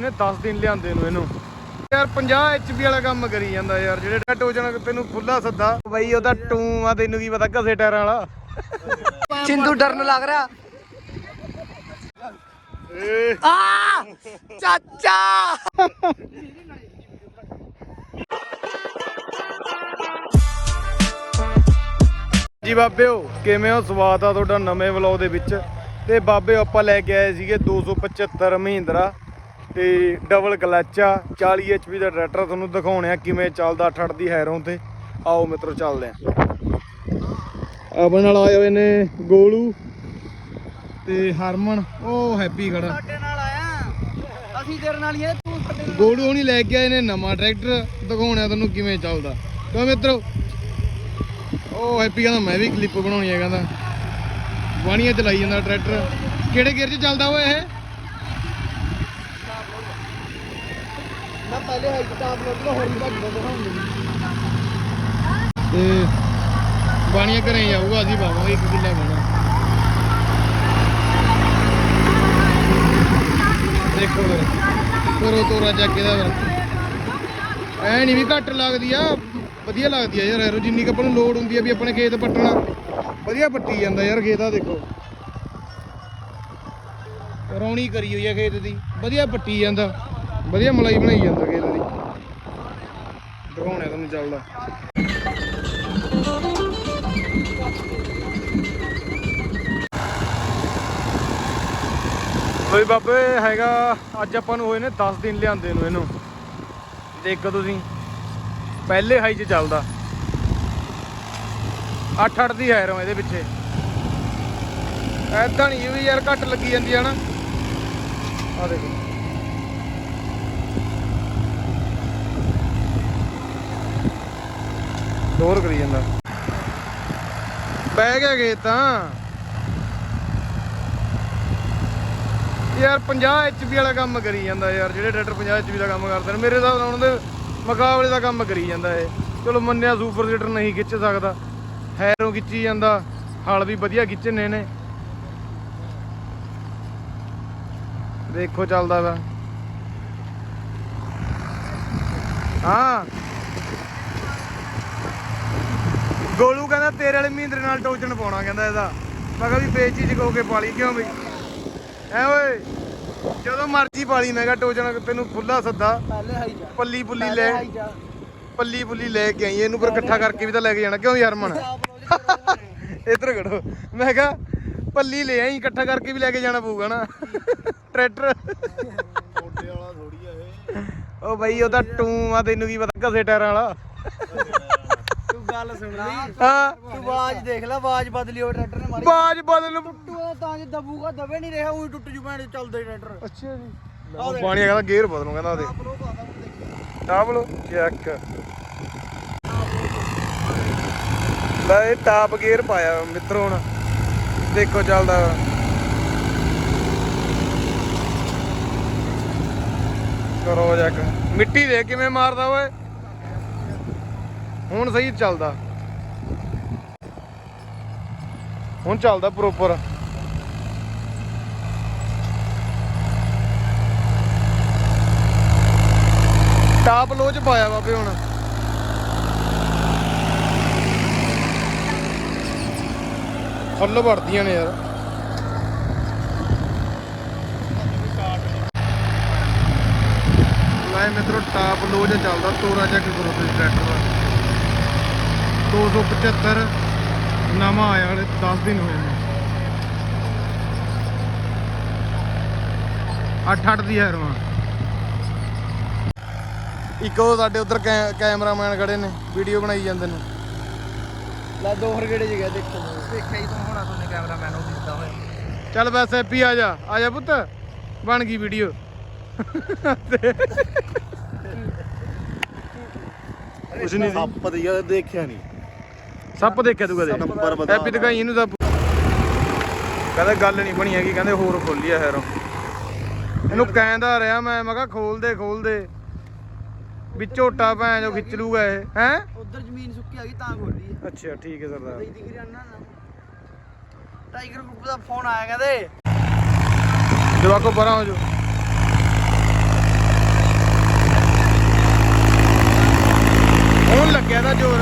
ਹੋਏ ਨੇ 10 ਦਿਨ ਲਿਆਂਦੇ ਨੂੰ ਇਹਨੂੰ। ਯਾਰ 50 ਐਚਪੀ ਵਾਲਾ ਕੰਮ ਕਰੀ ਜਾਂਦਾ ਯਾਰ ਜਿਹੜੇ ਟੱਟ ਹੋ ਜਾਣਾ ਤੈਨੂੰ ਖੁੱਲਾ ਸੱਦਾ। ਬਈ ਉਹਦਾ ਟੂ ਆ ਤੈਨੂੰ ਕੀ ਪਤਾ ਘਸੇ ਟਾਇਰਾਂ ਵਾਲਾ। ਚਿੰਦੂ ਡਰਨ ਲੱਗ ਰਿਹਾ। ਆ! ਚਾਚਾ! ਜੀ ਬਾਬਿਓ ਕਿਵੇਂ ਹੋ? ਸਵਾਦ ਆ ਤੁਹਾਡਾ ਨਵੇਂ ਵਲੌਗ ਦੇ ਵਿੱਚ। ਤੇ ਬਾਬਿਓ ਆਪਾਂ ਲੈ ਕੇ ਆਏ ਸੀਗੇ 275 ਮਹਿੰਦਰਾ। ਤੇ ਡਬਲ ਕਲੱਚ ਆ 40 ਐਚਪੀ ਦਾ ਟਰੈਕਟਰ ਤੁਹਾਨੂੰ ਦਿਖਾਉਣੇ ਆ ਕਿਵੇਂ ਚੱਲਦਾ ਠੜ ਦੀ ਹੈਰੋਂ ਤੇ। ਆਓ ਮਿੱਤਰੋ ਚੱਲਦੇ ਆ। ਆਪਣੇ ਨਾਲ ਆਏ ਹੋਏ ਨੇ ਗੋਲੂ ਤੇ ਹਰਮਨ ਉਹ ਹੈਪੀ ਖੜਾ। ਸਾਡੇ ਨਾਲ ਆਇਆ। ਅਸੀਂ ਤੇਰੇ ਨਾਲ ਹੀ ਆ ਤੂੰ ਸਾਡੇ ਨਾਲ ਗੋਲੂ ਹੁਣੀ ਲੈ ਕੇ ਆਏ ਨੇ ਨਵਾਂ ਟਰੈਕਟਰ ਦਿਖਾਉਣਾ ਤੁਹਾਨੂੰ ਕਿਵੇਂ ਚੱਲਦਾ। ਕਿਉਂ ਮਿੱਤਰੋ? ਉਹ ਹੈਪੀ ਕਹਿੰਦਾ ਮੈਂ ਵੀ ਕਲਿੱਪ ਬਣਾਉਣੀ ਹੈ ਕਹਿੰਦਾ। ਵਾਣੀਆਂ ਚਲਾਈ ਜਾਂਦਾ ਟਰੈਕਟਰ ਕਿਹੜੇ ਗੇਅਰ 'ਚ ਚੱਲਦਾ ਓਏ ਇਹ ਮੈਂ ਪਹਿਲੇ ਹਾਈ ਸਟਾਪ ਲੱਗ ਲੋ ਹੋਰੀ ਭੱਜ ਦਿਖਾਉਂਦੇ ਤੇ ਬਾਣੀਆਂ ਘਰੇ ਜਾਊਗਾ ਅਸੀਂ ਪਾਵਾਂਗੇ ਇੱਕ ਕਿੱਲਾ ਬਣਾ। ਦੇਖੋ ਫਿਰ ਕਰੋ ਤੋਰਾ ਚੱਕ ਇਹਦਾ ਫਿਰ। ਐ ਨਹੀਂ ਵੀ ਘੱਟ ਲੱਗਦੀ ਆ, ਵਧੀਆ ਲੱਗਦੀ ਆ ਯਾਰ ਐਰੋ ਜਿੰਨੀ ਕੁ ਨੂੰ ਲੋਡ ਹੁੰਦੀ ਆ ਵੀ ਆਪਣੇ ਖੇਤ ਪੱਟਣਾ ਵਧੀਆ ਪੱਟੀ ਜਾਂਦਾ ਯਾਰ ਖੇਤ ਆ ਦੇਖੋ। ਰੌਣੀ ਕਰੀ ਹੋਈ ਆ ਖੇਤ ਦੀ, ਵਧੀਆ ਪੱਟੀ ਜਾਂਦਾ, ਵਧੀਆ ਮਲਾਈ ਬਣਾਈ ਜਾਂਦਾ ਖੇਤ ਚੱਲਦਾ। ਓਏ ਬਾਬੇ, ਹੈਗਾ, ਅੱਜ ਆਪਾਂ ਨੂੰ ਹੋਏ ਨੇ 10 ਦਿਨ ਲਿਆਂਦੇ ਨੂੰ ਇਹਨੂੰ। ਦੇਖੋ ਤੁਸੀਂ, ਪਹਿਲੇ ਹਾਈ 'ਚ ਚੱਲਦਾ। 8-8 ਦੀ ਹੈ ਰੋ ਇਹਦੇ ਪਿੱਛੇ। ਐਦਾਂ ਨਹੀਂ ਵੀ ਯਾਰ ਘੱਟ ਲੱਗੀ ਜਾਂਦੀ ਹੈ ਨਾ। ਆ ਦੇਖੋ। ਦੋਰ ਕਰੀ ਜਾਂਦਾ। ਬਹਿ ਗਿਆ ਗੇ ਤਾਂ। ਯਾਰ 50 ਐਚਪੀ ਵਾਲਾ ਕੰਮ ਕਰੀ ਜਾਂਦਾ ਯਾਰ, ਜਿਹੜੇ ਟਰੈਕਟਰ 50 ਐਚਪੀ ਦਾ ਕੰਮ ਕਰਦੇ ਨੇ, ਮੇਰੇ ਹਿਸਾਬ ਨਾਲ ਉਹਨਾਂ ਦੇ ਮੁਕਾਬਲੇ ਦਾ ਕੰਮ ਕਰੀ ਜਾਂਦਾ ਇਹ। ਚਲੋ ਮੰਨਿਆ ਸੁਪਰ ਸੀਟਰ ਨਹੀਂ ਖਿੱਚ ਸਕਦਾ। ਹੈਰੋਂ ਖਿੱਚੀ ਜਾਂਦਾ, ਹਲ ਵੀ ਵਧੀਆ ਖਿੱਚਣੇ ਨੇ। ਦੇਖੋ ਚੱਲਦਾ ਵਾ। ਹਾਂ। ਗੋਲੂ ਕਹਿੰਦਾ ਤੇਰੇ ਵਾਲੇ ਮਹਿੰਦਰੇ ਨਾਲ ਟੋਚਣ ਪਾਉਣਾ ਕਹਿੰਦਾ ਇਹਦਾ। ਮੈਂ ਕਿਹਾ ਵੀ ਬੇਚੀ ਚਕੋ ਕੇ ਪਾਲੀ ਕਿਉਂ ਬਈ ਐ ਓਏ ਜਦੋਂ ਮਰਜ਼ੀ ਪਾਲੀ ਮੈਂ ਕਿਹਾ ਟੋਚਣ ਤੈਨੂੰ ਖੁੱਲਾ ਸੱਦਾ। ਪਹਿਲੇ ਹਾਈ ਜਾ। ਪੱਲੀ ਪੁੱਲੀ ਲੈ। ਪੱਲੀ ਪੁੱਲੀ ਲੈ ਕੇ ਆਈ ਇਹਨੂੰ ਪਰ ਇਕੱਠਾ ਕਰਕੇ ਵੀ ਤਾਂ ਲੈ ਕੇ ਜਾਣਾ। ਕਿਉਂ ਯਾਰ ਮਨ ਇੱਧਰ ਖੜੋ। ਮੈਂ ਕਿਹਾ ਪੱਲੀ ਲੈ ਆਈ ਇਕੱਠਾ ਕਰਕੇ ਵੀ ਲੈ ਕੇ ਜਾਣਾ ਪਊਗਾ ਨਾ। ਟਰੈਕਟਰ। ਛੋਟੇ ਵਾਲਾ ਥੋੜੀ ਆ ਇਹ। ਉਹ ਬਈ ਉਹਦਾ ਟੂ ਆ ਤੈਨੂੰ ਕੀ ਪਤਾ ਘਸੇ ਟਾਇਰਾਂ ਵਾਲਾ। ਗੱਲ ਸੁਣ ਲਈ। ਹਾਂ। ਤੂੰ ਆਵਾਜ਼ ਦੇਖ ਲੈ ਆਵਾਜ਼ ਬਦਲੀ ਉਹ ਟਰੈਕਟਰ ਨੇ ਮਾਰੀ। ਬਾਜ ਬਦਲ ਨੂੰ ਟੁੱਟੂਆ ਤਾਂ ਜੇ ਦਬੂਗਾ ਦਬੇ ਨਹੀਂ ਰਿਹਾ ਉਹੀ ਟੁੱਟ ਜੂ ਭੈਣ ਚੱਲਦੇ ਟਰੈਕਟਰ। ਅੱਛਾ ਜੀ। ਪਾਣੀ ਕਹਿੰਦਾ ਗੇਅਰ ਬਦਲੂ ਕਹਿੰਦਾ ਉਹਦੇ। ਆਪਰੋ ਪਾਦਾ ਹੁਣ ਦੇਖੀ। ਟਾਪ ਲੋ ਚੈੱਕ ਲੈ ਇਹ ਟਾਪ ਗੇਅਰ ਪਾਇਆ ਮਿੱਤਰੋ ਹੁਣ। ਦੇਖੋ ਚੱਲਦਾ। ਵਾ। ਕਰੋ ਜੱਕ ਮਿੱਟੀ ਦੇ ਕਿਵੇਂ ਮਾਰਦਾ ਓਏ। ਹੁਣ ਸਹੀ ਚੱਲਦਾ। ਹੁਣ ਚੱਲਦਾ ਪ੍ਰੋਪਰ ਟਾਪ ਲੋ ਪਾਇਆ ਬਾਬੇ ਹੁਣ। ਫੁੱਲ ਵੜਦੀਆਂ ਨੇ ਯਾਰ। ਲੈ ਮਿੱਤਰੋ, ਟਾਪ ਲੋ ਚੱਲਦਾ ਤੋਰਾ ਚੈੱਕ ਕਰੋ ਤੁਸੀਂ ਟਰੈਕਟਰ ਦਾ 275 ਨਵਾਂ ਆਇਆ ਹਲੇ 10 ਦਿਨ ਹੋਏ ਨੇ। 8-8 ਦੀ ਹੈ ਰਵਾ ਇੱਕ ਉਹ ਸਾਡੇ ਉਧਰ ਕੈਮਰਾਮੈਨ ਖੜੇ ਨੇ ਵੀਡੀਓ ਬਣਾਈ ਜਾਂਦੇ ਨੇ। ਲੈ ਦੋ ਹਰਗੜੇ ਚ ਗਿਆ ਦੇਖੋ। ਦੇਖਿਆ ਹੀ ਤੂੰ ਹੋਣਾ ਤੁਹਾਨੂੰ ਕੈਮਰਾਮੈਨ ਉਹ ਦਿਸਦਾ ਹੋਇਆ। ਚੱਲ ਬਸ ਹੈਪੀ ਆ ਜਾ ਆ ਜਾ ਪੁੱਤ ਬਣ ਗਈ ਵੀਡੀਓ। ਕੁਛ ਨਹੀਂ ਸੱਪ ਦੀ ਦੇਖਿਆ ਨਹੀਂ। ਸੱਪ ਦੇਖਿਆ ਤੂੰ ਕਦੇ? ਐਪੀ ਦਿਖਾਈ ਇਹਨੂੰ ਸੱਪ ਕਹਿੰਦਾ ਗੱਲ ਨਹੀਂ ਬਣੀ ਹੈਗੀ ਕਹਿੰਦੇ ਹੋਰ ਖੋਲੀ ਆ ਫਿਰ ਇਹਨੂੰ ਕਹਿੰਦਾ ਰਿਹਾ ਮੈਂ ਮੈਂ ਕਿਹਾ ਖੋਲ ਦੇ ਖੋਲ ਦੇ। ਵੀ ਝੋਟਾ ਭੈਣ ਜੋ ਖਿੱਚ ਲੂਗਾ ਇਹ ਹੈ? ਉਧਰ ਜ਼ਮੀਨ ਸੁੱਕੀ ਆ ਗਈ ਤਾਂ ਖੋਲੀ ਆ। ਅੱਛਾ ਠੀਕ ਹੈ ਸਰਦਾਰ। ਟਾਈਗਰ ਗਰੁੱਪ ਦਾ ਫੋਨ ਆਇਆ ਕਹਿੰਦੇ। ਜਵਾਕੋ ਪਰਾਂ ਹੋ ਜੋ ਹੁਣ ਲੱਗਿਆ ਦਾ ਜ਼ੋਰ।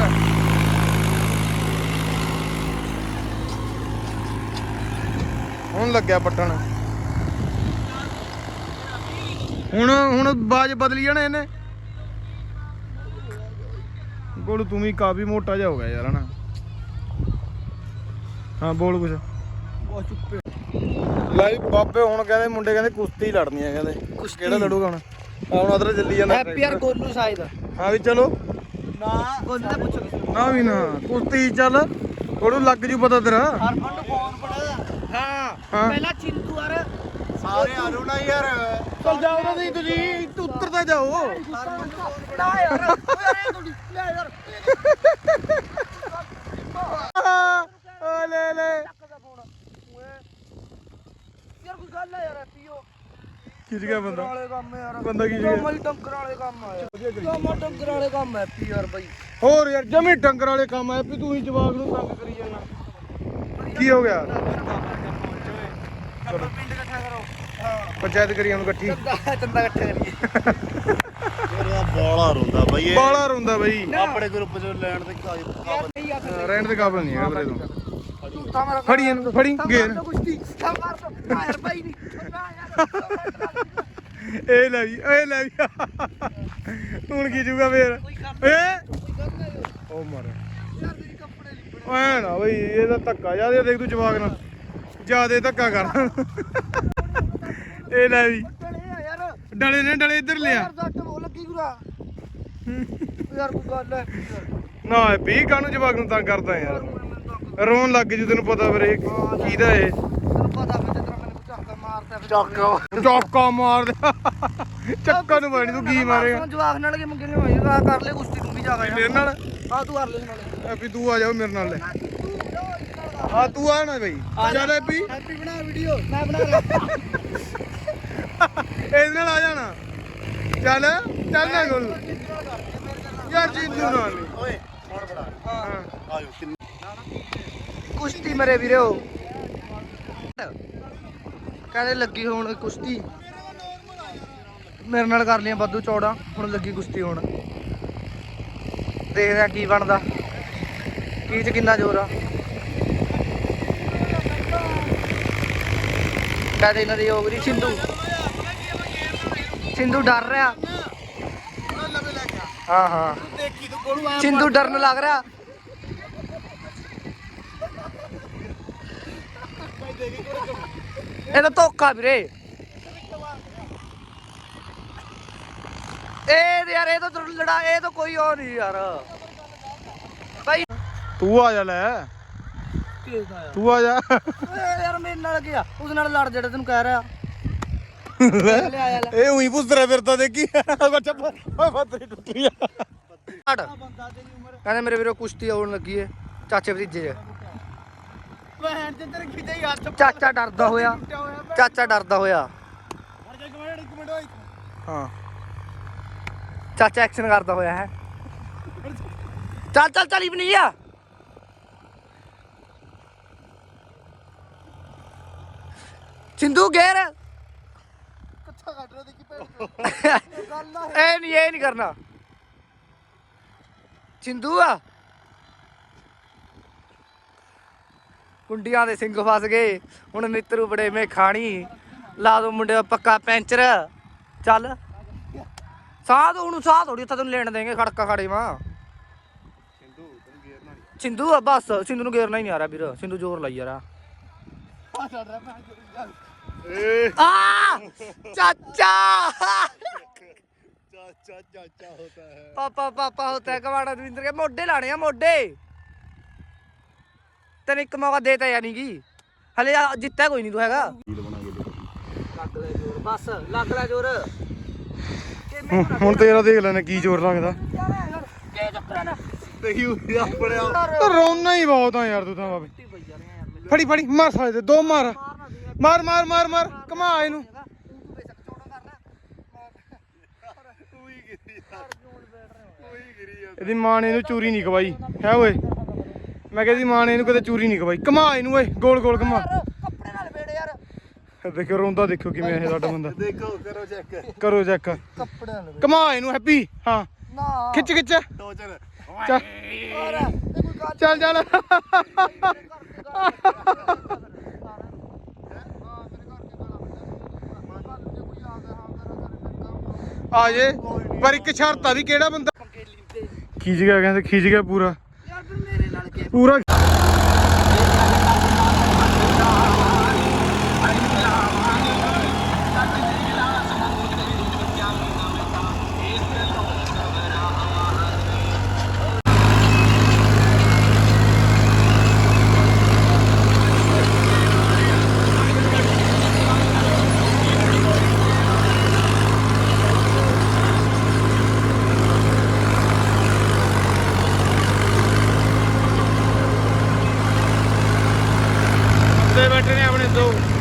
ਪੱਟਣ। ਹੁਣ ਹੁਣ ਬਾਜ ਬਦਲੀ ਜਾਣਾ ਇਹਨੇ। ਗੋਲੂ ਤੂੰ ਵੀ ਕਾਫੀ ਮੋਟਾ ਜਿਹਾ ਹੋ ਗਿਆ ਯਾਰ ਹਨਾ। ਹਾਂ ਬੋਲ ਕੁਛ। ਬਹੁਤ ਚੁੱਪੇ ਲੈ ਜੀ ਬਾਬੇ ਹੁਣ ਕਹਿੰਦੇ ਮੁੰਡੇ ਕਹਿੰਦੇ ਕੁਸ਼ਤੀ ਲੜਨੀ ਆ ਕਹਿੰਦੇ? ਕਿਹੜਾ ਲੜੂਗਾ ਹੁਣ? ਆ ਹੁਣ ਉਧਰ ਚੱਲੀ ਜਾਂਦਾ ਹੈਪੀ ਯਾਰ ਗੋਲੂ ਸ਼ਾਇਦ ਹਾਂ ਵੀ ਚਲੋ। ਨਾ ਗੋਲੂ ਦਾ ਪੁੱਛੋ ਕਿਸੇ ਨਾ। ਵੀ ਨਾ ਕੁਸ਼ਤੀ ਚੱਲ ਉਹਨੂੰ ਲੱਗ ਜੂ ਪਤਾ ਤੇਰਾ। ਹਰਮਨ ਨੂੰ ਹਾਂ। ਹਾਂ। ਪਹਿਲਾਂ ਚਿੰਤੂ ਯਾਰ ਸਾਰੇ ਆਲੂ ਨਾ ਯਾਰ। ਚੱਲ ਜਾਓ ਨਾ ਤੁਸੀਂ ਤੁਸੀਂ ਤੂੰ ਉੱਤਰ ਤਾਂ ਜਾਓ। ਹਰਮਨ ਨੂੰ ਫੋਨ ਪੜਾ ਯਾਰ ਓ ਯਾਰ ਇਹ ਥੋੜੀ ਲੈ ਯਾਰ ਆ ਲੈ ਲੈ। ਚੱਕ ਦਾ ਫੋਨ ਓਏ ਯਾਰ ਕੋਈ ਗੱਲ ਹੈ ਯਾਰ ਹੈਪੀਓ ਖਿੱਚ ਗਿਆ ਬੰਦਾ। ਵਾਲੇ ਕੰਮ ਹੈ ਯਾਰ। ਬੰਦਾ ਕੀ ਸੀਗਾ? ਕਮਲ ਟੰਕਰ ਵਾਲੇ ਕੰਮ ਆ ਯਾਰ। ਕਮਲ ਟੰਕਰ ਵਾਲੇ ਕੰਮ ਹੈ ਹੈਪੀ ਯਾਰ ਬਾਈ। ਹੋਰ ਯਾਰ ਜਮੀ ਡੰਗਰ ਵਾਲੇ ਕੰਮ ਆ ਵੀ ਤੂੰ ਹੀ ਜਵਾਕ ਨੂੰ ਤੰਗ ਕਰੀ ਜਾਣਾ ਕੀ ਹੋ ਗਿਆ? ਆਪਾਂ ਪਿੰਡ ਇਕੱਠਾ ਕਰੋ। ਹਾਂ। ਪੰਚਾਇਤ ਕਰੀ ਹੁਣ ਇਕੱਠੀ। ਚੰਦਾ ਚੰਦਾ ਇਕੱਠਾ ਕਰੀਏ। ਮੇਰਾ ਬੋਲਾ ਰੋਂਦਾ ਬਈ ਇਹ। ਬਾਲਾ ਰੋਂਦਾ ਬਈ। ਆਪਣੇ ਗਰੁੱਪ ਚੋਂ ਲੈਣ ਤੇ ਕਾਜ ਯਾਰ ਨਹੀਂ ਆ ਸਕਦੇ। ਰਹਿਣ ਦੇ ਕਾਬਲ ਨਹੀਂ ਹੈਗਾ ਵੀਰੇ ਤੂੰ। ਫੜੀ ਇਹਨੂੰ ਫੜੀ ਗੇਰ। ਕੁਸ਼ਤੀ ਤਾਂ ਮਾਰ ਦੋ ਨਾ ਯਾਰ ਬਾਈ ਨਹੀਂ। ਨਾ ਯਾਰ ਇਹ ਲੈ ਵੀ ਇਹ ਲੈ ਵੀ। ਹੁਣ ਕੀ ਜੂਗਾ ਫੇਰ? ਏ ਉਹ ਮਰ। ਯਾਰ ਮੇਰੀ ਕੱਪੜੇ ਲਿਪੜ ਐ ਨਾ ਬਈ ਇਹਦਾ ਧੱਕਾ ਜ਼ਿਆਦਾ ਦੇਖ ਤੂੰ ਜਵਾਕ ਨਾਲ। ਜਿਆਦੇ ਧੱਕਾ ਕਰ। ਇਹ ਲੈ ਵੀ। ਬੜੇ ਆ ਯਾਰ। ਡਲੇ ਨੇ ਡਲੇ ਇੱਧਰ ਲਿਆ। ਯਾਰ ਸੱਟ ਬੋ ਲੱਗੀ ਗੁਰਾ ਯਾਰ ਕੋਈ ਗੱਲ ਹੈ। ਨਾ ਵੀ ਕਾਨੂੰ ਜਵਾਕ ਨੂੰ ਤੰਗ ਕਰਦਾ ਯਾਰ। ਰੋਣ ਲੱਗ ਜੂ ਤੈਨੂੰ ਪਤਾ ਵੀਰੇ ਕਿਹਦਾ ਏ ਤੈਨੂੰ ਪਤਾ ਫਿਰ ਮੈਨੂੰ ਝਾਕਾ ਮਾਰਦਾ ਫਿਰ। ਚੱਕ। ਚੌਕਾ ਮਾਰ ਦੇ ਚੱਕਾ ਨੂੰ ਮਾਰੀ ਤੂੰ ਕੀ ਮਾਰੇਗਾ? ਜਵਾਕ ਨਾਲ ਕੇ ਮੰਗੇ ਨੇ ਹੋਈ ਆ ਕਰ ਲੈ ਕੁਸ਼ਤੀ ਤੂੰ ਵੀ ਜਾ ਗਿਆ ਮੇਰੇ ਨਾਲ? ਆ ਤੂੰ ਕਰ ਲੈ ਨਾਲੇ। ਐਪੀ ਤੂੰ ਆ ਜਾਓ ਮੇਰੇ ਨਾਲ ਲੈ। ਆ ਤੂੰ ਆ ਨਾ ਬਈ। ਚੱਲ ਐਪੀ ਹੈਪੀ ਬਣਾ ਵੀਡੀਓ। ਮੈਂ ਬਣਾ ਰਿਹਾ। ਇਹਦੇ ਨਾਲ ਆ ਜਾਣਾ। ਚੱਲ ਚੱਲ ਨਾ ਗੋਲ। ਯਾਰ ਜੀ ਤੂੰ ਨਾਲ। ਨੀ। ਓਏ ਹੁਣ ਬੜਾ ਹਾਂ। ਆਜੋ ਕਿੰਨੇ ਕੁਸ਼ਤੀ ਮਰੇ ਵੀਰੋ। ਕਹਿੰਦੇ ਲੱਗੀ ਹੁਣ ਕੁਸ਼ਤੀ। ਮੇਰੇ ਨਾਲ ਕਰ ਲਿਆ ਬਾਦੂ ਚੌੜਾ ਹੁਣ ਲੱਗੀ ਕੁਸ਼ਤੀ ਹੁਣ। ਦੇਖਦੇ ਆ ਕੀ ਬਣਦਾ। ਕੀ ਚ ਕਿੰਨਾ ਜ਼ੋਰ ਆ। ਕਹਿੰਦੇ ਇਹਨਾਂ ਦੀ ਹੋ ਗਈ ਸਿੰਧੂ। ਸਿੰਧੂ ਡਰ ਰਿਹਾ। ਹਾਂ ਹਾਂ। ਸਿੰਧੂ ਡਰਨ ਲੱਗ ਰਿਹਾ। ਇਹ ਤਾਂ ਧੋਖਾ ਵੀਰੇ। ਇਹ ਯਾਰ, ਇਹ ਤਾਂ ਲੜਾ, ਇਹ ਤਾਂ ਕੋਈ ਹੋਰ ਨਹੀਂ ਯਾਰ। ਭਾਈ ਤੂੰ ਆ ਜਾ ਲੈ। ਯਾਰ। ਤੂੰ ਆ ਜਾ। ਓਏ ਯਾਰ ਮੇਰੇ ਨਾਲ ਕੀ ਆ? ਉਸ ਨਾਲ ਲੜ ਜਿਹੜਾ ਤੈਨੂੰ ਕਹਿ ਰਿਹਾ। ਇਹ ਉਹੀ ਪੁੱਤਰਾ ਫਿਰਦਾ ਦੇਖੀ। ਬੱਚਾ ਓਏ ਫਤਰੀ ਟੁੱਟੀ ਆ। ਹਟ। ਕਹਿੰਦੇ ਮੇਰੇ ਵੀਰੋ ਕੁਸ਼ਤੀ ਆਉਣ ਲੱਗੀ ਏ ਚਾਚੇ ਭਤੀਜੇ ਭੈਣ ਤੇ ਤੇਰੇ ਖਿੱਚੇ ਹੀ ਹੱਥ ਚਾਚਾ ਡਰਦਾ ਹੋਇਆ। ਚਾਚਾ ਡਰਦਾ ਹੋਇਆ। ਹਾਂ। ਚਾਚਾ ਐਕਸ਼ਨ ਕਰਦਾ ਹੋਇਆ ਹੈ। ਚੱਲ ਚੱਲ ਚੱਲ ਇਬਨੀ ਸਿੰਧੂ ਗੇਰ ਕੱਥਾ ਕੱਢ ਰਿਹਾ ਦੇਖੀ ਭੈਣ ਗੱਲ ਨਾ ਇਹ ਨਹੀਂ ਇਹ ਨਹੀਂ ਕਰਨਾ। ਸਿੰਧੂ ਆ। ਕੁੰਡੀਆਂ ਦੇ ਸਿੰਘ ਫਸ ਗਏ। ਹੁਣ ਨਿੱਤਰੂ ਬੜੇ ਮੇ ਖਾਣੀ ਲਾ ਦੋ ਮੁੰਡੇ ਦਾ ਪੱਕਾ ਪੈਂਚਰ। ਚੱਲ। ਸਾਹ ਤੋਂ ਹੁਣ ਸਾਹ ਥੋੜੀ ਉੱਥੇ ਤੈਨੂੰ ਲੈਣ ਦੇਂਗੇ ਖੜਕਾ ਖੜੇ ਮਾਂ ਸਿੰਧੂ ਆ ਬਸ। ਸਿੰਧੂ ਨੂੰ ਗੇਰਨਾ ਹੀ ਨਹੀਂ ਆ ਰਿਹਾ ਵੀਰ। ਸਿੰਧੂ ਜ਼ੋਰ ਲਾਈ ਯਾਰ। ਆ ਰਿਹਾ ਆ ਚਾਚਾ ਚਾਚਾ ਚਾਚਾ ਹੋਤਾ ਹੈ ਪਾਪਾ ਪਾਪਾ ਹੁੰਦਾ ਹੈ ਕਵਾੜਾ ਦਵਿੰਦਰ ਕੇ ਮੋਢੇ ਲਾਣੇ ਆ ਮੋਢੇ ਤੈਨੂੰ ਇੱਕ ਮੌਕਾ ਦੇਤਾ ਯਾਨੀ ਕਿ ਹਲੇ ਆ ਜਿੱਤਿਆ ਕੋਈ ਨਹੀਂ ਤੂੰ ਹੈਗਾ ਲੱਗ ਲੈ ਜੋਰ ਬਸ ਲੱਗ ਲੈ ਜੋਰ ਹੁਣ ਤੇਰਾ ਦੇਖ ਲੈਣਾ ਕੀ ਜ਼ੋਰ ਲੱਗਦਾ ਕੀ ਚੱਕਰ ਨਾ ਰੋਣਾ ਹੀ ਬਹੁਤ ਆ ਯਾਰ ਤੂੰ ਤਾਂ ਬਾਬੇ ਫੜੀ ਫੜੀ ਮਾਰ ਸਾਲੇ ਤੇ ਦੋ ਮਾਰ ਮਾਰ ਮਾਰ ਮਾਰ ਮਾਰ। ਕਮਾ ਇਹਨੂੰ। ਇਹਦੀ ਮਾਂ ਨੇ ਇਹਨੂੰ ਚੂਰੀ ਨਹੀਂ ਖਵਾਈ। ਹੈ ਓਏ। ਮੈਂ ਕਹਿੰਦੀ ਮਾਂ ਨੇ ਇਹਨੂੰ ਕਦੇ ਚੂਰੀ ਨਹੀਂ ਖਵਾਈ। ਕਮਾ ਇਹਨੂੰ ਓਏ। ਗੋਲ ਗੋਲ ਕਮਾ ਕੱਪੜੇ ਨਾਲ ਵੇੜੇ ਯਾਰ। ਦੇਖੋ ਰੋਂਦਾ ਦੇਖੋ ਕਿਵੇਂ ਇਹ ਸਾਡਾ ਬੰਦਾ। ਦੇਖੋ ਕਰੋ ਚੈੱਕ ਕਰੋ ਚੈੱਕ ਕੱਪੜੇ ਨਾਲ ਵੇੜੇ। ਕਮਾ ਇਹਨੂੰ ਹੈਪੀ। ਹਾਂ। ਨਾ। ਖਿੱਚ ਖਿੱਚ। ਟੋਚਰ ਚੱਲ। ਚੱਲ। ਆ ਜੇ ਪਰ ਇੱਕ ਸ਼ਰਤ ਆ ਵੀ ਕਿਹੜਾ ਬੰਦਾ? ਖਿੱਚ ਗਿਆ ਕਹਿੰਦੇ ਖਿੱਚ ਗਿਆ ਪੂਰਾ। ਯਾਰ ਫਿਰ ਮੇਰੇ ਨਾਲ ਕੀ ਪੂਰਾ ਬੈਠੇ ਨੇ ਆਪਣੇ ਦੋ।